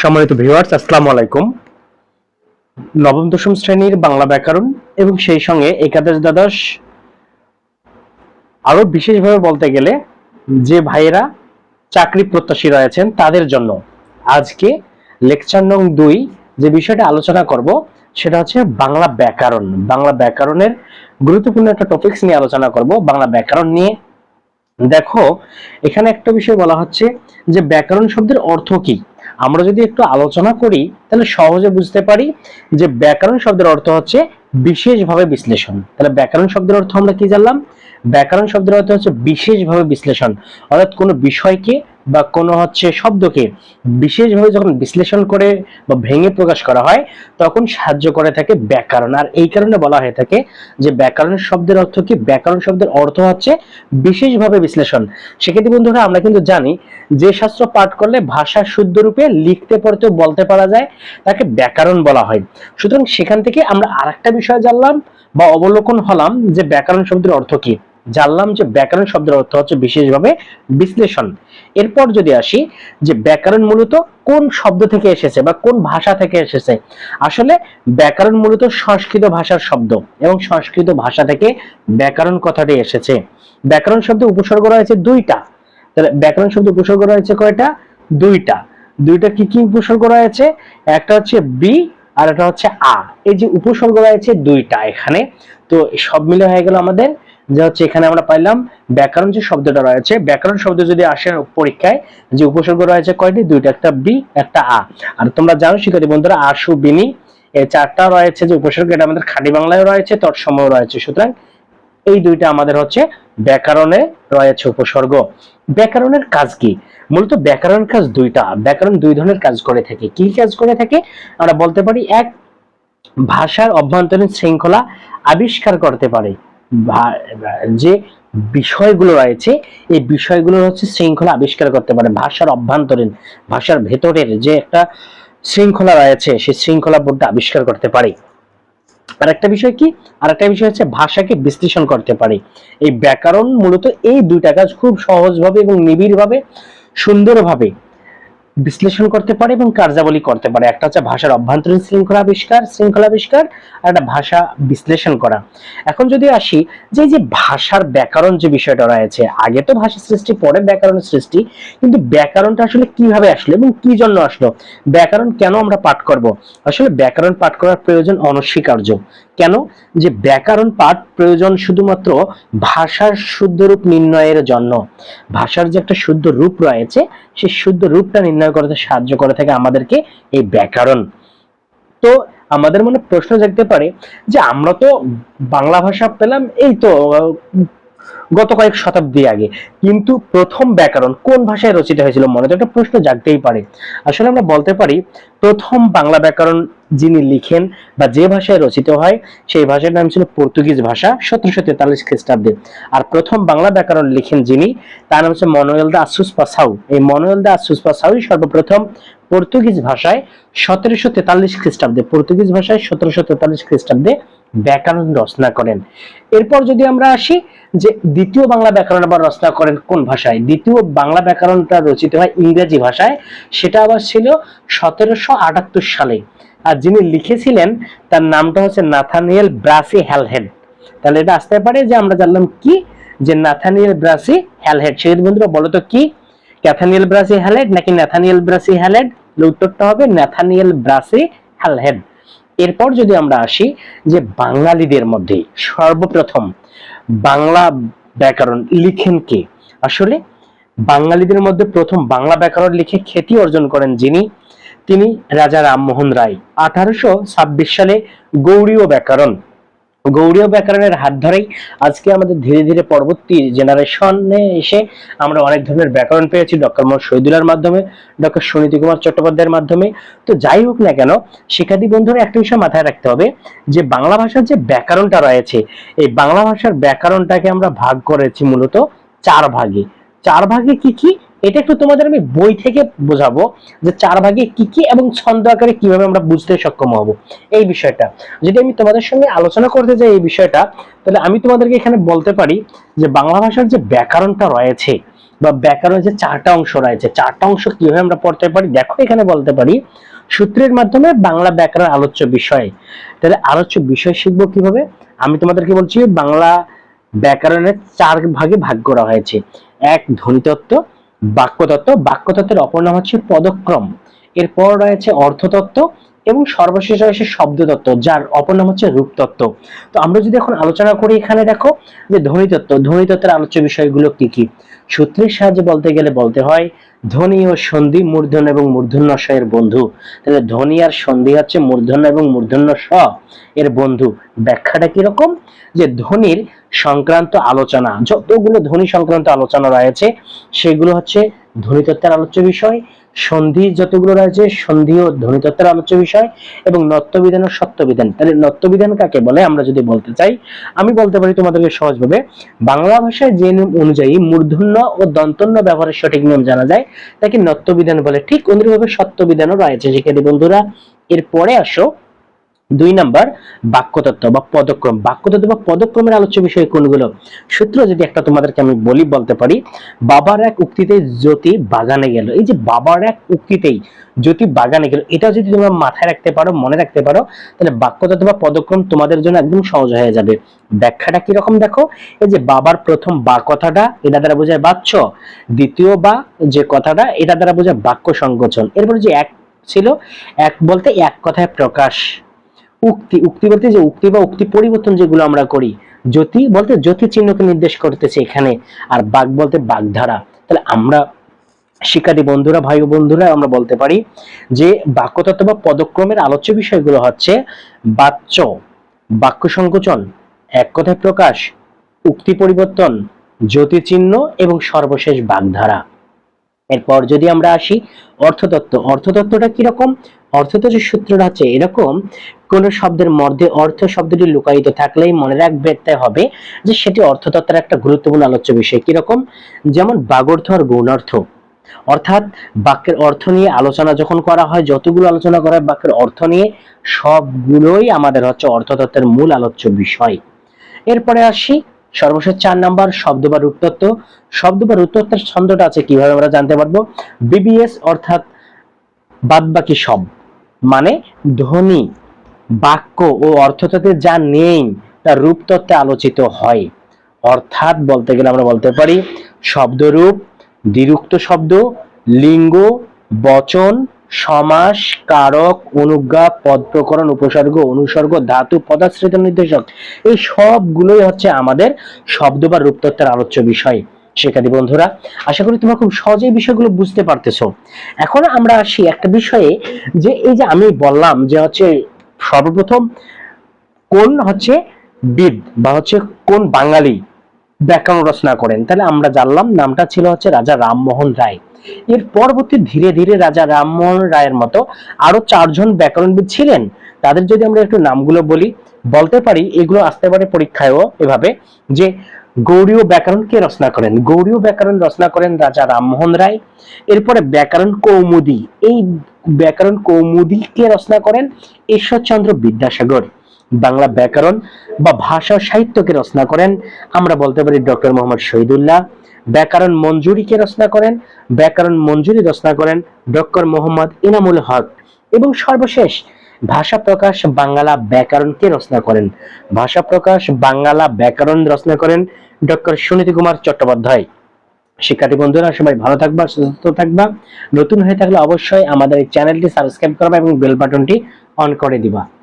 সম্মানিত ভিউয়ার্স আসসালামু আলাইকুম। নবম, দশম শ্রেণির বাংলা ব্যাকরণ এবং সেই সঙ্গে একাদশ দ্বাদশ। আরও বিশেষভাবে বলতে গেলে যে ভাইয়েরা চাকরি প্রত্যাশী রয়েছেন তাদের জন্য আজকে লেকচার নং দুই যে বিষয়টা আলোচনা করব, সেটা হচ্ছে বাংলা ব্যাকরণ। বাংলা ব্যাকরণের গুরুত্বপূর্ণ একটা টপিকস নিয়ে আলোচনা করব বাংলা ব্যাকরণ নিয়ে। দেখো, এখানে একটা বিষয় বলা হচ্ছে যে ব্যাকরণ শব্দের অর্থ কি? আমরা যদি একটু আলোচনা করি, তাহলে সহজে বুঝতে পারি যে ব্যাকরণ শব্দের অর্থ হচ্ছে বিশেষভাবে বিশ্লেষণ। তাহলে ব্যাকরণ শব্দের অর্থ আমরা কি জানলাম? ব্যাকরণ শব্দের অর্থ হচ্ছে বিশেষভাবে বিশ্লেষণ। অর্থাৎ কোনো বিষয়কে বা কোনো হচ্ছে শব্দকে বিশেষভাবে যখন বিশ্লেষণ করে বা ভেঙে প্রকাশ করা হয়, তখন সাহায্য করে থাকে ব্যাকরণ। আর এই কারণে বলা হয়ে থাকে যে ব্যাকরণ শব্দের অর্থ কি? ব্যাকরণ শব্দের অর্থ হচ্ছে বিশেষভাবে বিশ্লেষণ। সেক্ষেত্রে বন্ধুরা, আমরা কিন্তু জানি যে শাস্ত্র পাঠ করলে ভাষা শুদ্ধ রূপে লিখতে, পড়তে, বলতে পারা যায়, তাকে ব্যাকরণ বলা হয়। সুতরাং সেখান থেকে আমরা আরেকটা বিষয় জানলাম বা অবলোকন হলাম যে ব্যাকরণ শব্দের অর্থ কি। জানলাম যে ব্যাকরণ শব্দের অর্থ হচ্ছে বিশেষভাবে বিশ্লেষণ। এরপর যদি আসি যে ব্যাকরণ মূলত কোন শব্দ থেকে এসেছে বা কোন ভাষা থেকে এসেছে? আসলে ব্যাকরণ মূলত সংস্কৃত ভাষার শব্দ এবং সংস্কৃত ভাষা থেকে ব্যাকরণ কথাটি এসেছে। ব্যাকরণ শব্দে উপসর্গ রয়েছে দুইটা। তাহলে ব্যাকরণ শব্দ উপসর্গ রয়েছে কয়টা? দুইটা। দুইটা কি কি উপসর্গ রয়েছে? একটা হচ্ছে বি আর একটা হচ্ছে আ। এই যে উপসর্গ রয়েছে দুইটা এখানে। তো সব মিলে হয়ে গেল আমাদের যে হচ্ছে এখানে আমরা পাইলাম ব্যাকরণ যে শব্দটা রয়েছে, ব্যাকরণ শব্দ যদি আসে পরীক্ষায়, যে উপসর্গ রয়েছে কয়টি? দুইটা, একটা বি একটা আ আর তোমরা জানো, শিক্ষার্থী বন্ধুরা আশু বিনি এই চারটা রয়েছে যে উপসর্গ, এটা আমাদের খাঁটি বাংলায় রয়েছে তৎসময় রয়েছে। সুতরাং এই দুইটা আমাদের হচ্ছে ব্যাকরণে রয়েছে উপসর্গ। ব্যাকরণের কাজ কি? মূলত ব্যাকরণ কাজ দুইটা। ব্যাকরণ দুই ধরনের কাজ করে থাকে। কি কাজ করে থাকে? আমরা বলতে পারি, এক, ভাষার অভ্যন্তরীণ শৃঙ্খলা আবিষ্কার করতে পারে। যে বিষয়গুলো রয়েছে, এই বিষয়গুলো হচ্ছে শৃঙ্খলা আবিষ্কার করতে পারে। ভাষার অভ্যন্তরীণ, ভাষার ভেতরের যে একটা শৃঙ্খলা রয়েছে, সেই শৃঙ্খলা বোধটা আবিষ্কার করতে পারে। আর একটা বিষয় কি? আর একটা বিষয় হচ্ছে ভাষাকে বিশ্লেষণ করতে পারে। এই ব্যাকরণ মূলত এই দুইটা কাজ খুব সহজভাবে এবং নিবিড়ভাবে, সুন্দরভাবে বিশ্লেষণ করতে পারে এবং কার্যাবলী করতে পারে। একটা হচ্ছে ভাষার অভ্যন্তরীণ শৃঙ্খলা আবিষ্কার শৃঙ্খলা আবিষ্কার, আর একটা ভাষা বিশ্লেষণ করা। এখন যদি আসি, যে যে ভাষার ব্যাকরণ যে বিষয়টা রয়েছে, আগে তো ভাষা সৃষ্টি, পরে ব্যাকরণের সৃষ্টি, কিন্তু ব্যাকরণটা আসলে কীভাবে আসলো এবং কি জন্য আসলো? ব্যাকরণ কেন আমরা পাঠ করব? আসলে ব্যাকরণ পাঠ করার প্রয়োজন অনস্বীকার্য। কেন? যে ব্যাকরণ পাঠ প্রয়োজন শুধুমাত্র ভাষার শুদ্ধ রূপ নির্ণয়ের জন্য। ভাষার যে একটা শুদ্ধ রূপ রয়েছে, সেই শুদ্ধ রূপটা নির্ণয় করতে সাহায্য করে থাকে আমাদেরকে এই ব্যাকরণ। তো আমাদের মনে প্রশ্ন জাগতে পারে যে আমরা তো বাংলা ভাষা পেলাম, এই তো গত কয়েক শতাব্দী আগে। কিন্তু প্রথম ব্যাকরণ কোন ভাষায় রচিত হয়েছিল মনে তো একটা প্রশ্ন জাগতেই পারে। আসলে আমরা বলতে পারি, প্রথম বাংলা ব্যাকরণ যিনি লিখেন বা যে ভাষায় রচিত হয়, সেই ভাষার নাম ছিল পর্তুগিজ ভাষা সতেরোশো তেতাল্লিশ খ্রিস্টাব্দে। আর প্রথম বাংলা ব্যাকরণ লিখেন যিনি, তার নাম হচ্ছে মনোয়েল দা আসুস পাসাউ। এই মনোয়েল দা আসুস পাসাউই সর্বপ্রথম পর্তুগিজ ভাষায় সতেরোশো তেতাল্লিশ খ্রিস্টাব্দে, পর্তুগিজ ভাষায় সতেরোশো তেতাল্লিশ খ্রিস্টাব্দে ব্যাকরণ রচনা করেন। এরপর যদি আমরা আসি যে দ্বিতীয় বাংলা ব্যাকরণ আবার রচনা করেন কোন ভাষায়? দ্বিতীয় বাংলা ব্যাকরণটা রচিত হয় ইংরেজি ভাষায়, সেটা আবার ছিল সতেরোশো আটাত্তর সালে। আর যিনি লিখেছিলেন, তার নামটা হচ্ছে নাথানিয়েল ব্রাসি হ্যালহেড। তাহলে এটা আসতে পারে যে আমরা জানলাম কি? যে নাথানিয়েল ব্রাসি হ্যালহেড। সেই বন্ধুরা, বলো তো কি? ক্যাথানিয়েল ব্রাসি হ্যালেড নাকি ন্যাথানিয়েল ব্রাসি হ্যালেড উত্তরটা হবে ন্যাথানিয়েল ব্রাসি হ্যালহেড। এরপর যদি আমরা আসি যে বাঙালিদের মধ্যে সর্বপ্রথম বাংলা ব্যাকরণ লিখেন কে? আসলে বাঙালিদের মধ্যে প্রথম বাংলা ব্যাকরণ লিখে খ্যাতি অর্জন করেন যিনি, তিনি রাজা রামমোহন রায়, আঠারোশো ছাব্বিশ সালে গৌরীয় ব্যাকরণ। গৌড়ীয় ব্যাকরণের হাত ধরেই আজকে আমাদের ধীরে ধীরে পরবর্তী জেনারেশনে এসে আমরা অনেক ধরনের ব্যাকরণ পেয়েছি ডক্টর মোহাম্মদ শহীদুল্লাহর মাধ্যমে, ডক্টর সুনীতি কুমার চট্টোপাধ্যায়ের মাধ্যমে। তো যাই হোক না কেন, শিক্ষার্থী বন্ধুরা, একটা বিষয় মাথায় রাখতে হবে যে বাংলা ভাষার যে ব্যাকরণটা রয়েছে, এই বাংলা ভাষার ব্যাকরণটাকে আমরা ভাগ করেছি মূলত চার ভাগে। চার ভাগে কি কি? এটা একটু তোমাদের আমি বই থেকে বোঝাবো যে চার ভাগে কি কি এবং ছন্দ আকারে কীভাবে আমরা বুঝতে সক্ষম হব। এই বিষয়টা। যদি আমি তোমাদের সঙ্গে আলোচনা করতে যাই এই বিষয়টা, তাহলে আমি তোমাদেরকে এখানে বলতে পারি যে বাংলা ভাষার যে ব্যাকরণটা রয়েছে বা ব্যাকরণের যে চারটা অংশ রয়েছে, চারটা অংশ কীভাবে আমরা পড়তে পারি? দেখো এখানে বলতে পারি, সূত্রের মাধ্যমে বাংলা ব্যাকরণ আলোচ্য বিষয়। তাহলে আলোচ্য বিষয় শিখব কীভাবে? আমি তোমাদেরকে বলছি, বাংলা ব্যাকরণের চার ভাগে ভাগ করা হয়েছে। এক, ধ্বনিতত্ত্ব বাক্যতত্ত্ব। বাক্যতত্ত্বের অপর নাম হচ্ছে পদক্রম। এরপর রয়েছে অর্থতত্ত্ব এবং সর্বশেষ রয়েছে শব্দতত্ত্ব, যার অপর নাম হচ্ছে রূপতত্ত্ব। তো আমরা যদি এখন আলোচনা করি এখানে, দেখো, যে ধ্বনিতত্ত্ব, ধ্বনিতত্ত্বের আলোচ্য বিষয়গুলো কি কি? সূত্রের সাহায্যে বলতে গেলে বলতে হয়, ধ্বনি ও সন্ধি মূর্ধন্য এবং মূর্ধন্য এর বন্ধু। তাহলে ধ্বনি আর সন্ধি হচ্ছে মূর্ধন্য এবং মূর্ধন্য স এর বন্ধু। ব্যাখ্যাটা কীরকম যে ধ্বনির সংক্রান্ত আলোচনা, যতগুলো ধ্বনি সংক্রান্ত আলোচনা রয়েছে, সেগুলো হচ্ছে ধ্বনিতত্ত্বের আলোচ্য বিষয়, সন্ধি যতগুলো রয়েছে সন্ধি ও ধ্বনিতত্ত্বের আলোচ্য বিষয় এবং নত্যবিধান ও সত্যবিধান। তাহলে নত্যবিধান কাকে বলে? আমরা যদি বলতে চাই, আমি বলতে পারি তোমাদেরকে সহজভাবে, বাংলা ভাষায় যে নিয়ম অনুযায়ী মূর্ধন্য ও দন্তন্য ব্যবহারের সঠিক নিয়ম জানা যায়, তাকে নত্যবিধান বলে। ঠিক অনুরূপভাবে সত্যবিধানও রয়েছে। শিক্ষার্থী বন্ধুরা, এরপরে আসো দুই নাম্বার বাক্যতত্ত্ব বা পদক্রম। বাক্যতত্ত্ব বা পদক্রমের আলোচ্য বিষয় কোনগুলো? সূত্র যদি একটা তোমাদেরকে আমি বলি, বলতে পারি, বাবার এক উক্তিতে জ্যোতি বাগানে গেল। এই যে বাবার এক উক্তিতেই জ্যোতি বাগানে গেল, এটা যদি তোমরা মাথায় রাখতে পারো, মনে রাখতে পারো, তাহলে বাক্যতত্ত্ব বা পদক্রম তোমাদের জন্য একদম সহজ হয়ে যাবে। ব্যাখ্যাটা কীরকম দেখো? এই যে বাবার প্রথম বা কথাটা, এটা দ্বারা বোঝায় বাচ্চ দ্বিতীয় বা যে কথাটা, এটা দ্বারা বোঝায় বাক্য সংকোচন। এরপরে যে এক ছিল, এক বলতে এক কথায় প্রকাশ। উক্তি উক্তি বলতে যে উক্তি বা উক্তি পরিবর্তন যেগুলো আমরা করি, জ্যোতি বলতে জ্যোতি চিহ্নকে নির্দেশ করতেছে এখানে, আর বাঘ বলতে বাগধারা। তাহলে আমরা শিক্ষার্থী বন্ধুরা, ভাই ও বন্ধুরা, আমরা বলতে পারি যে বাক্যতত্ত্ব বা পদক্রমের আলোচ্য বিষয়গুলো হচ্ছে বাচ্য, বাক্য সংকোচন, এক কথায় প্রকাশ, উক্তি পরিবর্তন, জ্যোতি চিহ্ন এবং সর্বশেষ বাগধারা। এরপর যদি আমরা আসি অর্থতত্ত্ব, অর্থতত্ত্বটা কীরকম? অর্থতত্ত্বের সূত্রটা হচ্ছে এরকম, কোন শব্দের মধ্যে অর্থ শব্দটি লুকায়িত থাকলেই মনে রাখতে হবে যে সেটি অর্থতত্ত্বের একটা গুরুত্বপূর্ণ আলোচ্য বিষয়। কীরকম? যেমন বাগর্থ আর গৌণার্থ অর্থাৎ বাক্যের অর্থ নিয়ে আলোচনা যখন করা হয়, যতগুলো আলোচনা করা হয় বাক্যের অর্থ নিয়ে, সবগুলোই আমাদের হচ্ছে অর্থতত্ত্বের মূল আলোচ্য বিষয়। এরপরে আসি সর্বশেষ চার নাম্বার শব্দ বা রূপতত্ত্ব। শব্দ বা রূপতত্ত্বের ছন্দটা আছে কীভাবে আমরা জানতে পারব? বিবিএস অর্থাৎ বাদবাকি সব। মানে ধ্বনি, বাক্য ও অর্থতত্ত্বে যা নেই, তা রূপতত্ত্বে আলোচিত হয়। অর্থাৎ বলতে গেলে আমরা বলতে পারি শব্দরূপ, দ্বিরুক্ত শব্দ, লিঙ্গ, বচন সমাস কারক অনুজ্ঞা পদ প্রকরণ উপসর্গ, অনুসর্গ, ধাতু পদাশ্রিত নির্দেশক, এই সবগুলোই হচ্ছে আমাদের শব্দ বা রূপতত্ত্বের আলোচ্য বিষয়। শিক্ষার্থী বন্ধুরা, আশা করি তোমরা খুব সহজেই বিষয়গুলো বুঝতে পারতেছো। এখন আমরা আসি একটা বিষয়ে যে এই যে আমি বললাম যে হচ্ছে সর্বপ্রথম কোন হচ্ছে বিদ বা হচ্ছে কোন বাঙালি ব্যাকরণ রচনা করেন। তাহলে আমরা জানলাম নামটা ছিল হচ্ছে রাজা রামমোহন রায়। এর পরবর্তী ধীরে ধীরে রাজা রামমোহন রায়ের মতো আরও চারজন ব্যাকরণবিদ ছিলেন। তাদের যদি আমরা একটু নামগুলো বলি, বলতে পারি, এগুলো আসতে পারে পরীক্ষায়ও এভাবে, যে গৌড়ীয় ব্যাকরণ কে রচনা করেন? গৌড়ীয় ব্যাকরণ রচনা করেন রাজা রামমোহন রায়। এরপরে ব্যাকরণ কৌমুদী। এই ব্যাকরণ কৌমুদী কে রচনা করেন? ঈশ্বরচন্দ্র বিদ্যাসাগর। বাংলা ব্যাকরণ বা ভাষা সাহিত্যকে রচনা করেন। আমরা বলতে পারি ডক্টর মোহাম্মদ শহীদুল্লাহ। ব্যাকরণ মঞ্জুরিকে রচনা করেন। ব্যাকরণ মঞ্জুরি রচনা করেন ডক্টর মোহাম্মদ ইনামুল হক। এবং সর্বশেষ ভাষা প্রকাশ বাংলা ব্যাকরণকে রচনা করেন। ভাষা প্রকাশ বাংলা ব্যাকরণ রচনা করেন ডক্টর সুনীতি কুমার চট্টোপাধ্যায়। শিক্ষার্থী বন্ধুরা, সবাই ভালো থাকবা, সুস্থ থাকবা। নতুন হয়ে থাকলে অবশ্যই আমাদের এই চ্যানেলটি সাবস্ক্রাইব করবা এবং বেল বাটনটি অন করে দিবা।